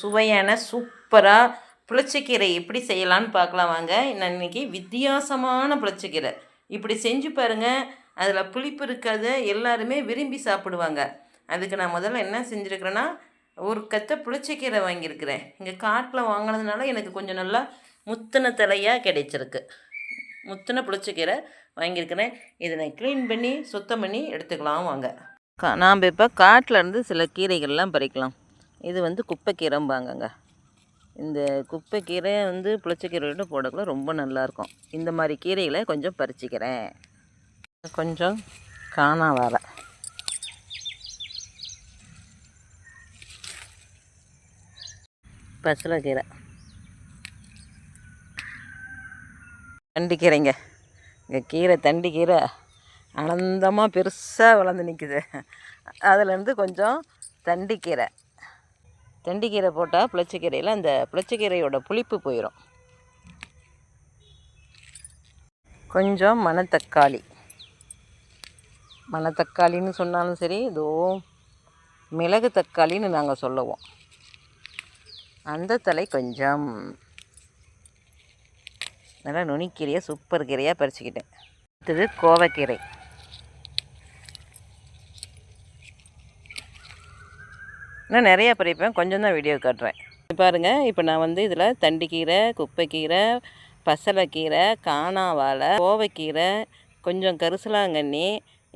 சுவையான சூப்பராக புளிச்சக்கீரை எப்படி செய்யலான்னு பார்க்கலாம் வாங்க. நான் இன்னைக்கு வித்தியாசமான புளிச்சக்கீரை. இப்படி செஞ்சு பாருங்கள் அதில் புளிப்பு இருக்காது. எல்லாருமே விரும்பி சாப்பிடுவாங்க. அதுக்கு நான் முதல்ல என்ன செஞ்சுருக்கிறேன்னா ஒரு கத்தை புளிச்சக்கீரை வாங்கியிருக்கிறேன். இங்கே காட்டில் வாங்கினதுனால எனக்கு கொஞ்சம் நல்லா முத்தின தலையாக கிடைச்சிருக்கு. முத்தின புளிச்சக்கீரை வாங்கியிருக்கிறேன். இதை நான் க்ளீன் பண்ணி சுத்தம் பண்ணி எடுத்துக்கலாம் வாங்க. கா நாம் இப்போ காட்டில் இருந்து சில கீரைகள்லாம் பறிக்கலாம். இது வந்து குப்பைக்கீரைம்பாங்கங்க. இந்த குப்பைக்கீரை வந்து புளிச்சக்கீரையோட போடக்குள்ள ரொம்ப நல்லாயிருக்கும் இந்த மாதிரி கீரைகளை கொஞ்சம் பறிச்சிக்கிறேன். கொஞ்சம் காணா வர. பசலைக்கீரை. தண்டிக்கீரைங்க. இங்கே கீரை தண்டிக்கீரை அனந்தமாக பெருசாக வளர்ந்து நிற்குது அதுலேருந்து கொஞ்சம் தண்டிக்கீரை. தண்டிக்கீரை போட்டால் புளிச்சக்கீரையில் அந்த புளிச்சக்கீரையோட புளிப்பு போயிடும் கொஞ்சம் மணத்தக்காளி. மணத்தக்காளின்னு சொன்னாலும் சரி இதோ மிளகு தக்காளின்னு நாங்கள் சொல்லுவோம். அந்த தலை கொஞ்சம் நல்லா நுனிக்கீரையை சூப்பர் கீரையாக பறிச்சுக்கிட்டேன். அடுத்தது கோவக்கீரை. நான் நிறையா பறிப்பேன். கொஞ்சம் தான் வீடியோ காட்டுறேன். பாருங்கள் இப்போ நான் வந்து இதில் தண்டிக்கீரை குப்பைக்கீரை பசலைக்கீரை காணாவாழை கோவைக்கீரை கொஞ்சம் கரிசலாங்கண்ணி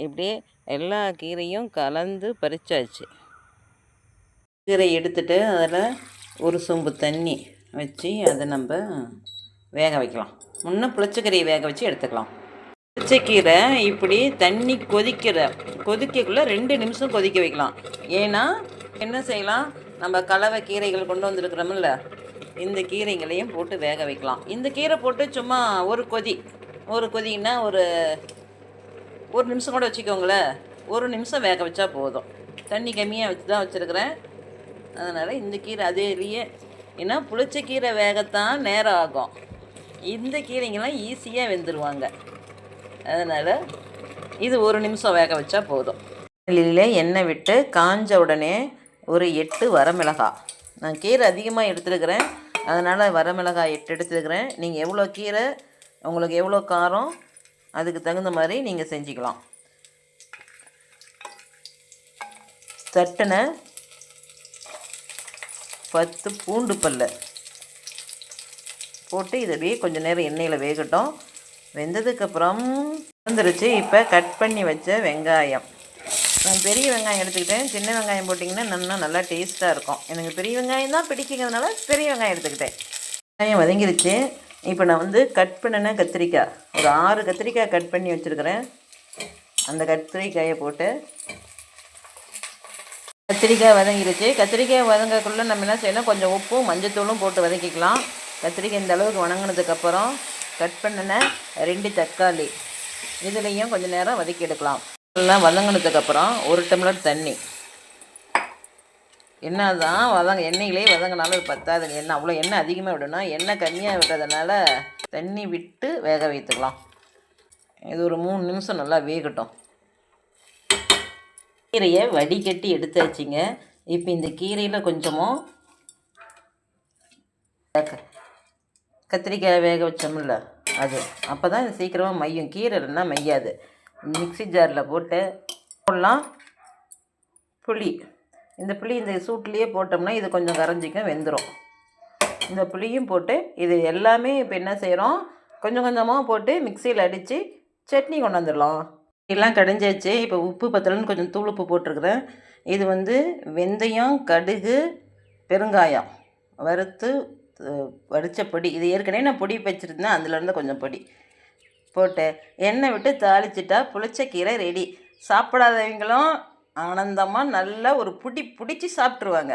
இப்படி எல்லா கீரையும் கலந்து பறிச்சாச்சு. கீரை எடுத்துட்டு அதில் ஒரு சொம்பு தண்ணி வச்சு அதை நம்ம வேக வைக்கலாம். முன்ன புளிச்சக்கீரையை வேக வச்சு எடுத்துக்கலாம். புளிச்சக்கீரை இப்படி தண்ணி கொதிக்கிற கொதிக்கக்குள்ளே ரெண்டு நிமிஷம் கொதிக்க வைக்கலாம். ஏன்னா என்ன செய்யலாம்? நம்ம கலவை கீரைகள் கொண்டு வந்திருக்கிறோம்ல இந்த கீரைகளையும் போட்டு வேக வைக்கலாம். இந்த கீரை போட்டு சும்மா ஒரு கொதி ஒரு கொதின்னா ஒரு ஒரு நிமிஷம் கூட வச்சுக்கோங்களேன். ஒரு நிமிஷம் வேக வச்சா போதும். தண்ணி கம்மியாக வச்சு தான் வச்சுருக்கிறேன். அதனால் இந்த கீரை அதேலேயே ஏன்னா புளிச்ச கீரை வேகத்தான் நேரம் ஆகும். இந்த கீரைங்கெல்லாம் ஈஸியாக வெந்துருவாங்க. அதனால் இது ஒரு நிமிஷம் வேக வச்சா போதும். எண்ணெய் விட்டு காஞ்ச உடனே ஒரு எட்டு வரமிளகாய் நான் கீரை அதிகமாக எடுத்துருக்கிறேன். அதனால் வரமிளகாய் எட்டு எடுத்துருக்கிறேன். நீங்கள் எவ்வளோ கீரை உங்களுக்கு எவ்வளோ காரம் அதுக்கு தகுந்த மாதிரி நீங்கள் செஞ்சுக்கலாம். தட்டின பத்து பூண்டு பல்ல. போட்டு இதை அப்படியே கொஞ்சம் நேரம் எண்ணெயில் வேகட்டும். வெந்ததுக்கப்புறம் வந்துருச்சு. இப்போ கட் பண்ணி வச்ச வெங்காயம். நான் பெரிய வெங்காயம் எடுத்துக்கிட்டேன். சின்ன வெங்காயம் போட்டிங்கன்னா நல்லா நல்லா டேஸ்ட்டாக இருக்கும். எனக்கு பெரிய வெங்காயம் தான் பிடிக்குங்கிறதுனால பெரிய வெங்காயம் எடுத்துக்கிட்டேன். வெங்காயம் வதங்கிருச்சு. இப்போ நான் வந்து கட் பண்ணின கத்திரிக்காய். ஒரு ஆறு கத்திரிக்காய் கட் பண்ணி வச்சுருக்கிறேன். அந்த கத்திரிக்காயை போட்டு கத்திரிக்காய் வதங்கிருச்சு. கத்திரிக்காய் வதங்கக்குள்ளே நம்ம என்ன செய்யணும்? கொஞ்சம் உப்பும் மஞ்சத்தூளும் போட்டு வதக்கிக்கலாம். கத்திரிக்காய் இந்த அளவுக்கு வணங்கினதுக்கப்புறம் கட் பண்ணின ரெண்டு தக்காளி. இதுலேயும் கொஞ்சம் நேரம் வதக்கி எடுக்கலாம். எல்லாம் வதங்கினதுக்கப்புறம் ஒரு டம்ளர் தண்ணி. என்ன தான் வதங்க எண்ணெயிலே வதங்கினாலும் அது பத்தாதுங்க. எண்ணெய் அவ்வளோ எண்ணெய் அதிகமாக விடணும். எண்ணெய் கம்மியாக விடுறதுனால தண்ணி விட்டு வேக வைத்துக்கலாம். இது ஒரு மூணு நிமிஷம் நல்லா வேகட்டும். கீரையை வடிகட்டி எடுத்தாச்சுங்க. இப்போ இந்த கீரையில் கொஞ்சமும் கத்திரிக்காய் வேக வச்சோம்ல அது. அப்போ தான் இது சீக்கிரமாக மையும் கீரை இல்லைன்னா மையாது மிக்ஸி ஜாரில் போட்டு போடலாம். புளி. இந்த புளி இந்த சூட்லேயே போட்டோம்னா இது கொஞ்சம் கரைஞ்சிக்கும் வெந்துடும் இந்த புளியும் போட்டு இது எல்லாமே இப்போ என்ன செய்கிறோம்? கொஞ்சம் கொஞ்சமாக போட்டு மிக்சியில் அடித்து சட்னி கொண்டு வந்துடலாம். எல்லாம் கடைஞ்சாச்சு. இப்போ உப்பு பத்தலன்னு கொஞ்சம் தூள் உப்பு போட்டிருக்கிறேன். இது வந்து வெந்தயம் கடுகு பெருங்காயம். வறுத்து வடித்த பொடி. இது ஏற்கனவே நான் பொடி வச்சுருந்தேன். அதுலேருந்து கொஞ்சம் பொடி. போட்டு எண்ணெய் விட்டு தாளிச்சிட்டா புளிச்சக்கீரை ரெடி சாப்பிடாதவங்களும் ஆனந்தமாக நல்லா ஒரு பிடி பிடிச்சி சாப்பிட்ருவாங்க